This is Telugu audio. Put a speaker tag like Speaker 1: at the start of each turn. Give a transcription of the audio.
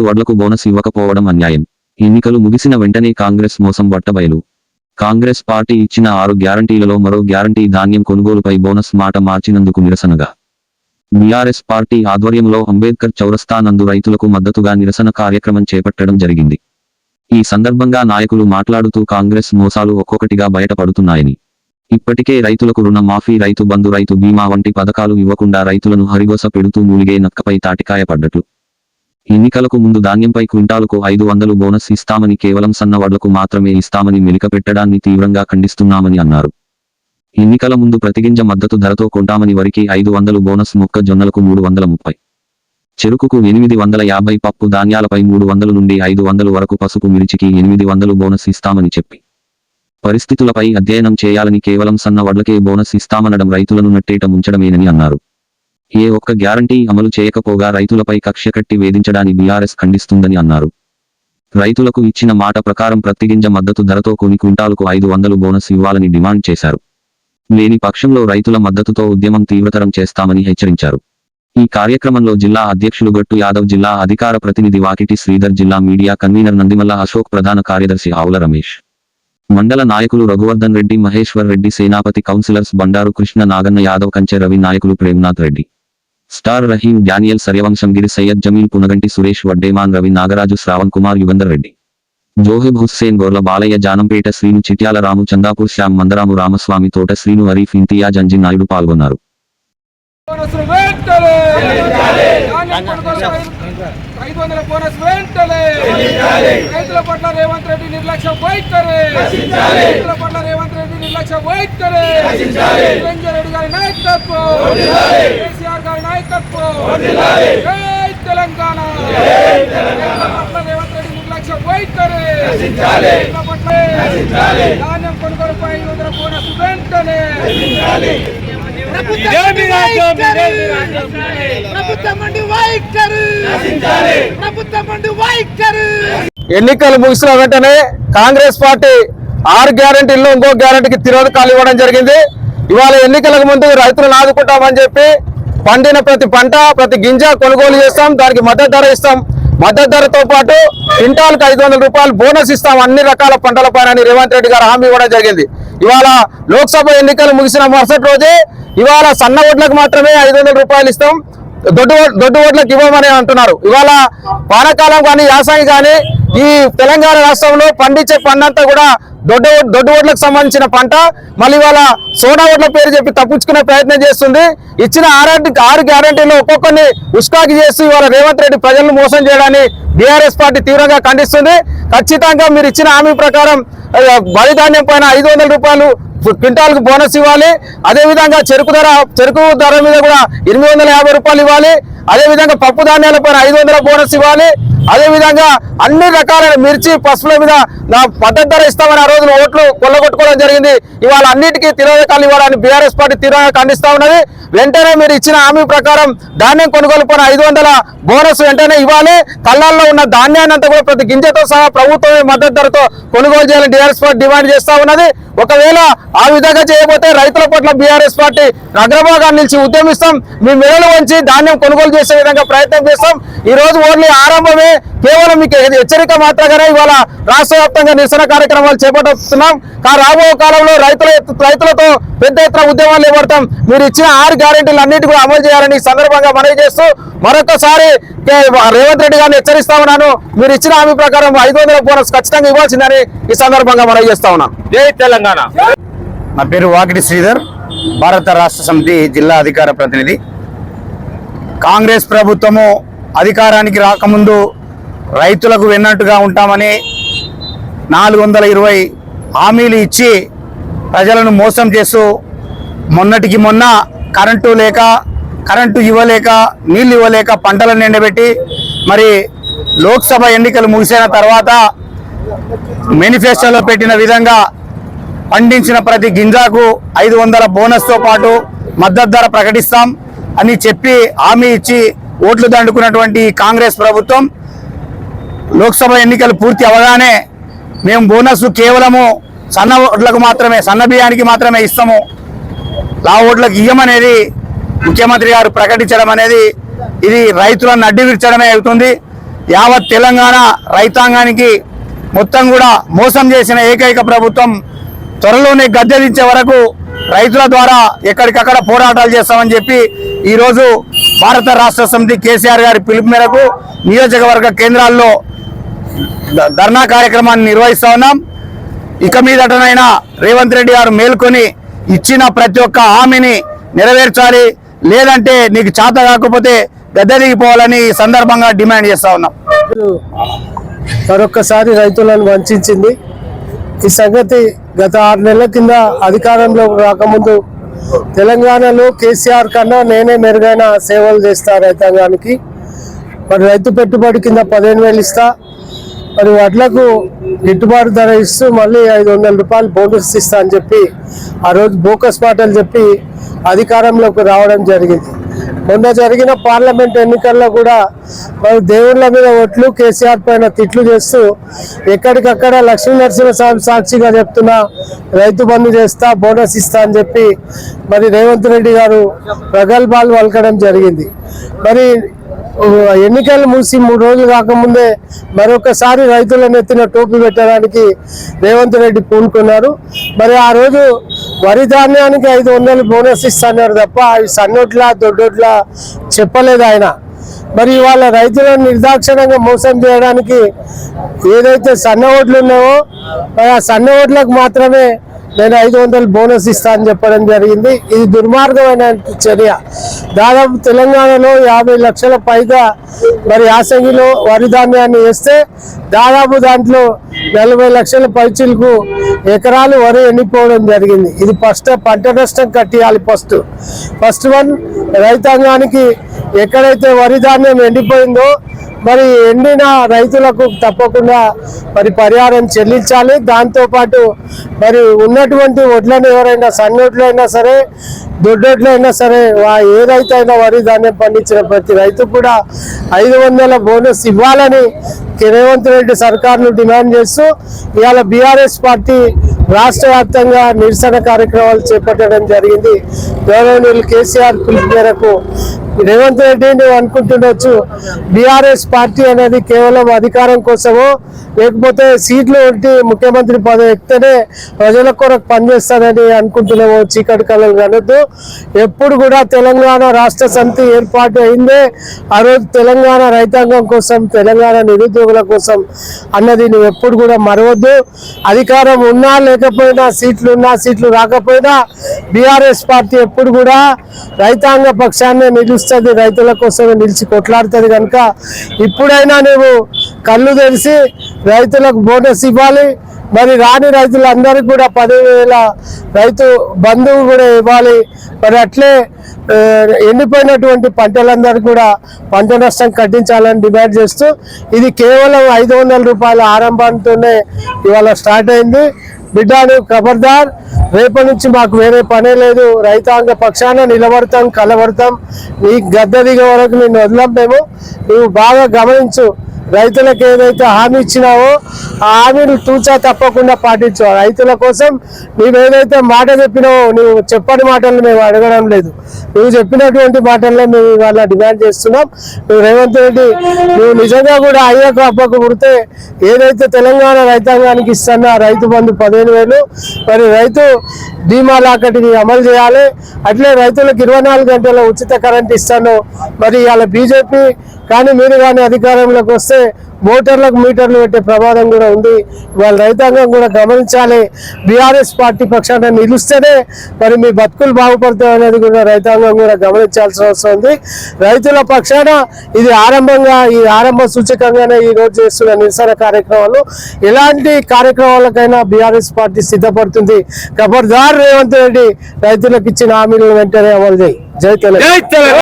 Speaker 1: వడ్లకు బోనస్ ఇవ్వకపోవడం అన్యాయం. ఎన్నికలు ముగిసిన వెంటనే కాంగ్రెస్ మోసం బట్టబయలు. కాంగ్రెస్ పార్టీ ఇచ్చిన ఆరు గ్యారంటీలలో మరో గ్యారంటీ ధాన్యం కొనుగోలుపై బోనస్ మాట మార్చినందుకు నిరసనగా. బీఆర్ఎస్ పార్టీ ఆధ్వర్యంలో అంబేద్కర్ చౌరస్తా నందు రైతులకు మద్దతుగా నిరసన కార్యక్రమం చేపట్టడం జరిగింది. ఈ సందర్భంగా నాయకులు మాట్లాడుతూ కాంగ్రెస్ మోసాలు ఒక్కొక్కటిగా బయటపడుతున్నాయని. ఇప్పటికే రైతులకు రుణమాఫీ రైతు బంధు రైతు బీమా వంటి పథకాలు ఇవ్వకుండా రైతులను హరిగోస పెడుతూ మూలిగే నక్కపై తాటికాయ పడ్డట్లు. ఎన్నికలకు ముందు ధాన్యంపై క్వింటాలకు ఐదు వందలు బోనస్ ఇస్తామని కేవలం సన్న వడ్లకు మాత్రమే ఇస్తామని మెలికపెట్టడాన్ని తీవ్రంగా ఖండిస్తున్నామని అన్నారు. ఎన్నికల ముందు ప్రతిగింజ మద్దతు ధరతో కొంటామని వరికి ఐదు వందలు బోనస్ మొక్క జొన్నలకు మూడు వందల ముప్పై. చెరుకుకు ఎనిమిది వందల యాభై పప్పు ధాన్యాలపై మూడు వందలు నుండి ఐదు వందలు వరకు పసుపు మిర్చికి ఎనిమిది వందలు బోనస్ ఇస్తామని చెప్పి. పరిస్థితులపై అధ్యయనం చేయాలని కేవలం సన్న వడ్లకే బోనస్ ఇస్తామనడం రైతులను నట్టేట ముంచడమేనని అన్నారు. ఏ ఒక్క గ్యారంటీ అమలు చేయకపోగా రైతులపై కక్ష కట్టి వేధించడాన్ని బీఆర్ఎస్ ఖండిస్తుందని అన్నారు. రైతులకు ఇచ్చిన మాట ప్రకారం ప్రతిగింజ మద్దతు ధరతో కొన్ని క్వింటాలకు ఐదు వందలు బోనస్ ఇవ్వాలని డిమాండ్ చేశారు. లేని పక్షంలో రైతుల మద్దతుతో ఉద్యమం తీవ్రతరం చేస్తామని హెచ్చరించారు. ఈ కార్యక్రమంలో జిల్లా అధ్యక్షులు గట్టు యాదవ్ జిల్లా అధికార ప్రతినిధి వాకిటి శ్రీధర్ జిల్లా మీడియా కన్వీనర్ నందిమల్ల అశోక్ ప్రధాన కార్యదర్శి ఆవుల రమేష్. మండల నాయకులు రఘువర్ధన్ రెడ్డి మహేశ్వర్ రెడ్డి సేనాపతి కౌన్సిలర్స్ బండారు కృష్ణ నాగన్న యాదవ్ కంచె రవి నాయకులు Premnath Reddy. Star Rahim Daniel Saryavamshamgiri Syed Jameel Punaganti Suresh Vaddeman Ravi Nagaraju Shravan Kumar Yugandhar Reddy. Zoheb Hussain Gorla Balayya Janampeta Srinu Chityala Ramu Chandapur Shyam Mandaramu Ramaswamy Thota Srinu హరీఫ్ Imtiaz Anji Naidu పాల్గొన్నారు.
Speaker 2: ఐదు వందల బోనస్ వెంటనే రైతుల పట్ల రేవంత్ రెడ్డి నిర్లక్ష్యం వైఖరి రైతుల పట్ల రేవంత్ రెడ్డి నిర్లక్ష్యం వైఖరి రెడ్డి గారి నాయకత్వం కేసీఆర్ నాయకత్వం. జై తెలంగాణ. రేవంత్ రెడ్డి నిర్లక్ష్యం వైఖరి. ధాన్యం కొనుగోలుపై బోనస్ వెంటనే.
Speaker 3: ఎన్నికలు ముగిసిన వెంటనే కాంగ్రెస్ పార్టీ ఆరు గ్యారంటీల్లో ఇంకో గ్యారంటీకి తిరోధకాలు ఇవ్వడం జరిగింది. ఇవాళ ఎన్నికలకు ముందు రైతులను ఆదుకుంటామని చెప్పి పండిన ప్రతి పంట ప్రతి గింజ కొనుగోలు చేస్తాం దానికి మద్దతు ధర ఇస్తాం. మద్దతు ధరతో పాటు క్వింటాల్కి ఐదు వందల రూపాయలు బోనస్ ఇస్తాం. అన్ని రకాల పంటల పైన రేవంత్ రెడ్డి గారు హామీ ఇవ్వడం జరిగింది. ఇవాళ లోక్సభ ఎన్నికలు ముగిసిన మరుసటి రోజే ఇవాళ సన్న ఓట్లకు మాత్రమే ఐదు వందల రూపాయలు ఇస్తాం. దొడ్డు దొడ్డు ఓట్లకు ఇవ్వమని అంటున్నారు. ఇవాళ వానాకాలం కానీ యాసంగి కానీ ఈ తెలంగాణ రాష్ట్రంలో పండించే పండంతా కూడా దొడ్డ దొడ్డు ఓట్లకు సంబంధించిన పంట. మళ్ళీ వాళ్ళ సోడా ఓట్ల పేరు చెప్పి తప్పించుకునే ప్రయత్నం చేస్తుంది. ఇచ్చిన ఆరు ఆరు గ్యారంటీలో ఒక్కొక్కరిని ఉస్కాకి చేసి వాళ్ళ రేవంత్ రెడ్డి ప్రజలను మోసం చేయడాన్ని బీఆర్ఎస్ పార్టీ తీవ్రంగా ఖండిస్తుంది. ఖచ్చితంగా మీరు ఇచ్చిన హామీ ప్రకారం బలిధాన్యం పైన ఐదు వందల రూపాయలు క్వింటాల్కు బోనస్ ఇవ్వాలి. అదేవిధంగా చెరుకు ధర చెరుకు ధర మీద కూడా ఎనిమిది వందల యాభై రూపాయలు ఇవ్వాలి. అదే విధంగా పప్పు ధాన్యాల పైన ఐదు వందల బోనస్ ఇవ్వాలి. అదే విధంగా అన్ని రకాలైన మిర్చి పసుపుల మీద నా మద్దతు ధర ఇస్తామని ఆ రోజున ఓట్లు కొల్లగొట్టుకోవడం జరిగింది. ఇవాళ అన్నిటికీ తిరోధకాలు ఇవ్వాలని బీఆర్ఎస్ పార్టీ తీవ్రంగా ఖండిస్తా ఉన్నది. వెంటనే మీరు ఇచ్చిన హామీ ప్రకారం ధాన్యం కొనుగోలు పైన ఐదు వందల బోనస్ వెంటనే ఇవ్వాలి. కళ్ళల్లో ఉన్న ధాన్యాన్ని అంతా కూడా ప్రతి గింజతో సహా ప్రభుత్వమే మద్దతు ధరతో కొనుగోలు చేయాలని టీఆర్ఎస్ పార్టీ డిమాండ్ చేస్తా ఉన్నది. ఒకవేళ ఆ విధంగా చేయబోతే రైతుల పట్ల బీఆర్ఎస్ పార్టీ అగ్రభాగాన్ని నిలిచి ఉద్యమిస్తాం. మీ మెడలు వంచి ధాన్యం కొనుగోలు చేసే విధంగా ప్రయత్నం చేస్తాం. ఈ రోజు ఓన్లీ ఆరంభమే. కేవలం మీకు హెచ్చరిక మాత్రమే ఇవాళ రాష్ట్ర వ్యాప్తంగా నిరసన కార్యక్రమాలు చేపడుతున్నాం. కా రాబో కాలంలో రైతుల రైతులతో పెద్ద ఎత్తున ఉద్యమాలు చేపడతాం. మీరు ఇచ్చిన ఆరు గ్యారెంటీలు అన్నిటి కూడా అమలు చేయాలని సందర్భంగా మనవి చేస్తూ మరొకసారి రేవంత్ రెడ్డి గారిని హెచ్చరిస్తా ఉన్నాను మీరు ఇచ్చిన హామీ ప్రకారం ఐదు వందల బోనస్ ఖచ్చితంగా ఇవ్వాల్సిందని ఈ సందర్భంగా మనవి చేస్తా ఉన్నాను
Speaker 4: జై తెలంగాణ.
Speaker 5: నా పేరు వాకిటి శ్రీధర్ భారత రాష్ట్ర సమితి జిల్లా అధికార ప్రతినిధి. కాంగ్రెస్ ప్రభుత్వము అధికారానికి రాకముందు రైతులకు వెన్నట్టుగా ఉంటామని నాలుగు వందల ఇరవై హామీలు ఇచ్చి ప్రజలను మోసం చేస్తూ మొన్నటికి మొన్న కరెంటు లేక కరెంటు ఇవ్వలేక నీళ్ళు ఇవ్వలేక పంటలను ఎండబెట్టి మరి లోక్సభ ఎన్నికలు ముగిసిన తర్వాత మేనిఫెస్టోలో పెట్టిన విధంగా పండించిన ప్రతి గింజకు ఐదు వందల బోనస్తో పాటు మద్దతు ధర ప్రకటిస్తాం. అని చెప్పి హామీ ఇచ్చి ఓట్లు దండుకున్నటువంటి కాంగ్రెస్ ప్రభుత్వం లోక్సభ ఎన్నికలు పూర్తి అవగానే మేము బోనస్ కేవలము సన్న ఓట్లకు మాత్రమే సన్న బియ్యానికి మాత్రమే ఇస్తాము. లా ఓట్లకు ఇయ్యమనేది ముఖ్యమంత్రి గారు ప్రకటించడం అనేది ఇది రైతులను అడ్డు విర్చడమే అవుతుంది. యావత్ తెలంగాణ రైతాంగానికి మొత్తం కూడా మోసం చేసిన ఏకైక ప్రభుత్వం త్వరలోనే గద్దెదించే వరకు రైతుల ద్వారా ఎక్కడికక్కడ పోరాటాలు చేస్తామని చెప్పి ఈరోజు భారత రాష్ట్ర సమితి కేసీఆర్ గారి పిలుపు మేరకు నియోజకవర్గ కేంద్రాల్లో ధర్నా కార్యక్రమాన్ని నిర్వహిస్తా ఉన్నాం. ఇక మీదటనైనా రేవంత్ రెడ్డి గారు మేల్కొని ఇచ్చిన ప్రతి ఒక్క హామీని నెరవేర్చాలి. లేదంటే నీకు చేత కాకపోతే గద్దె దిగిపోవాలని ఈ సందర్భంగా డిమాండ్ చేస్తా ఉన్నాం.
Speaker 6: మరొక్కసారి రైతులను వంచింది ఈ సంగతి గత ఆరు నెలల కింద అధికారంలో రాకముందు తెలంగాణలో కేసీఆర్ కన్నా నేనే మెరుగైన సేవలు చేస్తా రైతాంగానికి. మరి రైతు పెట్టుబడి కింద పదిహేను వేలు ఇస్తా. మరి వడ్లకు గిట్టుబాటు ధర ఇస్తూ మళ్ళీ ఐదు వందల రూపాయలు బోనస్ ఇస్తా అని చెప్పి ఆ రోజు బోకస్ మాటలు చెప్పి అధికారంలోకి రావడం జరిగింది. మొన్న జరిగిన పార్లమెంట్ ఎన్నికల్లో కూడా మరి దేవుళ్ళ మీద ఒట్లు కేసీఆర్ పైన తిట్లు చేస్తూ ఎక్కడికక్కడ లక్ష్మీ నరసింహస్వామి సాక్షిగా చెప్తున్నా రైతు బంధు చేస్తా బోనస్ ఇస్తా అని చెప్పి మరి రేవంత్ రెడ్డి గారు ప్రగల్భాలు పలకడం జరిగింది. మరి ఎన్నికలు మూసి మూడు రోజులు కాకముందే మరొకసారి రైతులను ఎత్తిన టోపీ పెట్టడానికి రేవంత్ రెడ్డి పూనుకున్నారు. మరి ఆ రోజు వరి ధాన్యానికి ఐదు వందలు బోనస్ ఇస్తున్నారు తప్ప అవి సన్నోట్లా దొడ్డోట్ల చెప్పలేదు ఆయన. మరి ఇవాళ రైతులను నిర్దాక్షిణంగా మోసం చేయడానికి ఏదైతే సన్న ఓట్లు ఉన్నాయో ఆ సన్న ఓట్లకు మాత్రమే నేను ఐదు వందలు బోనస్ ఇస్తా అని చెప్పడం జరిగింది. ఇది దుర్మార్గమైన చర్య. దాదాపు తెలంగాణలో యాభై లక్షల పైగా మరి యాసంగిలో వరి ధాన్యాన్ని వేస్తే దాదాపు దాంట్లో నలభై లక్షల పైచీలకు ఎకరాలు వరి ఎండిపోవడం జరిగింది. ఇది ఫస్ట్ పంట నష్టం కట్టియాలి ఫస్ట్. ఫస్ట్ వన్ రైతాంగానికి ఎక్కడైతే వరి ధాన్యం ఎండిపోయిందో మరి ఎండిన రైతులకు తప్పకుండా మరి పరిహారం చెల్లించాలి. దాంతోపాటు మరి ఉన్నటువంటి వడ్లను ఎవరైనా సన్నొడ్లైనా సరే దొడ్డొడ్లైనా సరే వా- ఏ రైతు అయినా వరి ధాన్యం పండించిన ప్రతి రైతు కూడా ఐదు వందల బోనస్ ఇవ్వాలని రేవంత్ రెడ్డి సర్కార్ను డిమాండ్ చేస్తూ ఇవాళ బీఆర్ఎస్ పార్టీ రాష్ట్ర వ్యాప్తంగా నిరసన కార్యక్రమాలు చేపట్టడం జరిగింది. గౌరవనీయులు కేసీఆర్ పిలుపు మేరకు రేవంత్ రెడ్డి నువ్వు అనుకుంటుండొచ్చు బీఆర్ఎస్ పార్టీ అనేది కేవలం అధికారం కోసమో లేకపోతే సీట్లు ఉంటే ముఖ్యమంత్రి పదవి ఎక్కితేనే ప్రజల కొరకు పనిచేస్తానని అనుకుంటున్నామో చీకటి కళలు కనొద్దు. ఎప్పుడు కూడా తెలంగాణ రాష్ట్ర సమితి ఏర్పాటు అయిందే ఆ రోజు తెలంగాణ రైతాంగం కోసం తెలంగాణ నిరుద్యోగుల కోసం అన్నది నువ్వు ఎప్పుడు కూడా మరవద్దు. అధికారం ఉన్నా లేకపోయినా సీట్లు ఉన్నా సీట్లు రాకపోయినా బీఆర్ఎస్ పార్టీ ఎప్పుడు కూడా రైతాంగ పక్షాన్ని నిలుస్తుంది రైతుల కోసమే నిలిచి కొట్లాడుతుంది కనుక ఇప్పుడైనా నువ్వు కళ్ళు తెరిచి రైతులకు బోనస్ ఇవ్వాలి. మరి రాని రైతులందరికీ కూడా పదివేల రైతు బంధువు కూడా ఇవ్వాలి. మరి అట్లే ఎండిపోయినటువంటి పంటలందరూ కూడా పంట నష్టం కట్టించాలని డిమాండ్ చేస్తూ ఇది కేవలం ఐదు వందల రూపాయల ఆరంభంతోనే ఇవాళ స్టార్ట్ అయింది. బిడ్డాను ఖబర్దార్ రేపటి నుంచి మాకు వేరే పనే లేదు. రైతాంగ పక్షాన నిలబడతాం కలబడతాం. నీ గద్ద దిగే వరకు నిన్ను వదలం మేము. నువ్వు బాగా గమనించు. రైతులకు ఏదైతే హామీ ఇచ్చినావో ఆ హామీని తూచా తప్పకుండా పాటించు. రైతుల కోసం నువ్వు ఏదైతే మాట చెప్పినావో నువ్వు చెప్పని మాటలు మేము అడగడం లేదు. నువ్వు చెప్పినటువంటి మాటల్లో మేము ఇవాళ డిమాండ్ చేస్తున్నాం. నువ్వు రేవంత్ రెడ్డి నువ్వు నిజంగా కూడా అయ్యకు అప్పకు పుడితే ఏదైతే తెలంగాణ రైతాంగానికి ఇస్తున్న రైతు బంధు పదిహేను వేలు మరి రైతు బీమా లాకటిని అమలు చేయాలి. అట్లే రైతులకు ఇరవై నాలుగు గంటల ఉచిత కరెంట్ ఇస్తాను. మరి ఇవాళ బీజేపీ కానీ మీరు కానీ అధికారంలోకి వస్తే మోటార్లకు మీటర్లు పెట్టే ప్రమాదం కూడా ఉంది. వాళ్ళ రైతాంగం కూడా గమనించాలి. బీఆర్ఎస్ పార్టీ పక్షాన నిలుస్తేనే మరి మీ బతుకులు బాగుపడతాయి అనేది కూడా రైతాంగం కూడా గమనించాల్సిన అవసరం ఉంది. రైతుల పక్షాన ఇది ఆరంభంగా ఈ ఆరంభ సూచకంగానే ఈ రోజు చేస్తున్న నిరసన కార్యక్రమాలు. ఎలాంటి కార్యక్రమాలకైనా బీఆర్ఎస్ పార్టీ సిద్ధపడుతుంది. ఖబర్దార్ రేవంత్ రెడ్డి రైతులకు ఇచ్చిన హామీలను వెంటనే అమలు చేయి. జై తెలంగాణ.